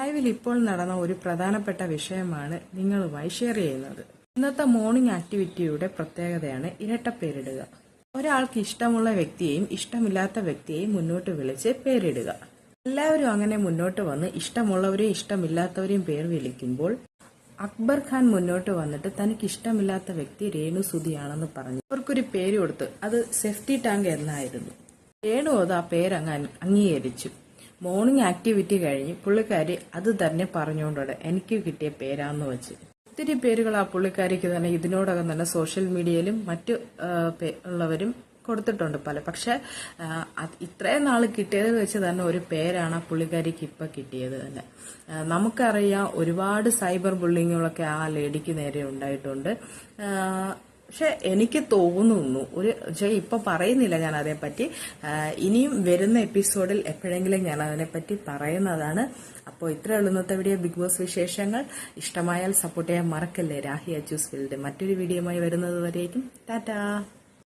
ലൈവിൽ ഇപ്പോൾ നടന്ന ഒരു പ്രധാനപ്പെട്ട വിഷയമാണ് നിങ്ങളുമായി ഷെയർ ചെയ്യുന്നത്. ഇന്നത്തെ മോർണിംഗ് ആക്ടിവിറ്റിയുടെ പ്രത്യേകതയാണ് ഇരട്ട പേരിടുക ഒരാൾക്ക് ഇഷ്ടമുള്ള വ്യക്തിയെയും ഇഷ്ടമില്ലാത്ത വ്യക്തിയെയും മുന്നോട്ട് വിളിച്ച് പേരിടുക. എല്ലാവരും അങ്ങനെ മുന്നോട്ട് വന്ന് ഇഷ്ടമുള്ളവരെയും ഇഷ്ടമില്ലാത്തവരെയും പേർ വിളിക്കുമ്പോൾ അക്ബർ ഖാൻ മുന്നോട്ട് വന്നിട്ട് തനിക്ക് ഇഷ്ടമില്ലാത്ത വ്യക്തി രേണു സുധിയാണെന്ന് പറഞ്ഞു. അവർക്കൊരു പേര് കൊടുത്ത് അത് സേഫ്റ്റി ടാങ്ക് എന്നായിരുന്നു. രേണു അത് ആ പേര് അങ്ങ് അംഗീകരിച്ചു. മോർണിംഗ് ആക്ടിവിറ്റി കഴിഞ്ഞ് പുള്ളിക്കാരി അത് തന്നെ പറഞ്ഞുകൊണ്ടോടെ എനിക്ക് കിട്ടിയ പേരാന്ന് വെച്ച്. ഒത്തിരി പേരുകൾ ആ പുള്ളിക്കാരിക്ക് തന്നെ ഇതിനോടകം തന്നെ സോഷ്യൽ മീഡിയയിലും മറ്റു ഉള്ളവരും കൊടുത്തിട്ടുണ്ട് പല. പക്ഷെ ഇത്രയും നാൾ കിട്ടിയത് വെച്ച് തന്നെ ഒരു പേരാണ് ആ പുള്ളിക്കാരിക്ക് ഇപ്പൊ കിട്ടിയത് തന്നെ. നമുക്കറിയാം ഒരുപാട് സൈബർ ബുള്ളിങ്ങുകളൊക്കെ ആ ലേഡിക്ക് നേരെ ഉണ്ടായിട്ടുണ്ട്. പക്ഷെ എനിക്ക് തോന്നുന്നു ഒരു പക്ഷേ ഇപ്പൊ പറയുന്നില്ല ഞാൻ അതേപ്പറ്റി ഇനിയും വരുന്ന എപ്പിസോഡിൽ എപ്പോഴെങ്കിലും ഞാൻ അതിനെപ്പറ്റി പറയുന്നതാണ് അപ്പോൾ ഇത്ര ഇന്നത്തെ വീഡിയോ ബിഗ് ബോസ് വിശേഷങ്ങൾ. ഇഷ്ടമായാൽ സപ്പോർട്ട് ചെയ്യാൻ മറക്കല്ലേ? രാഹി അച്ചൂസ് ഫീൽഡ്. മറ്റൊരു വീഡിയോയുമായി വരുന്നത് വരേക്കും. ടാറ്റാ.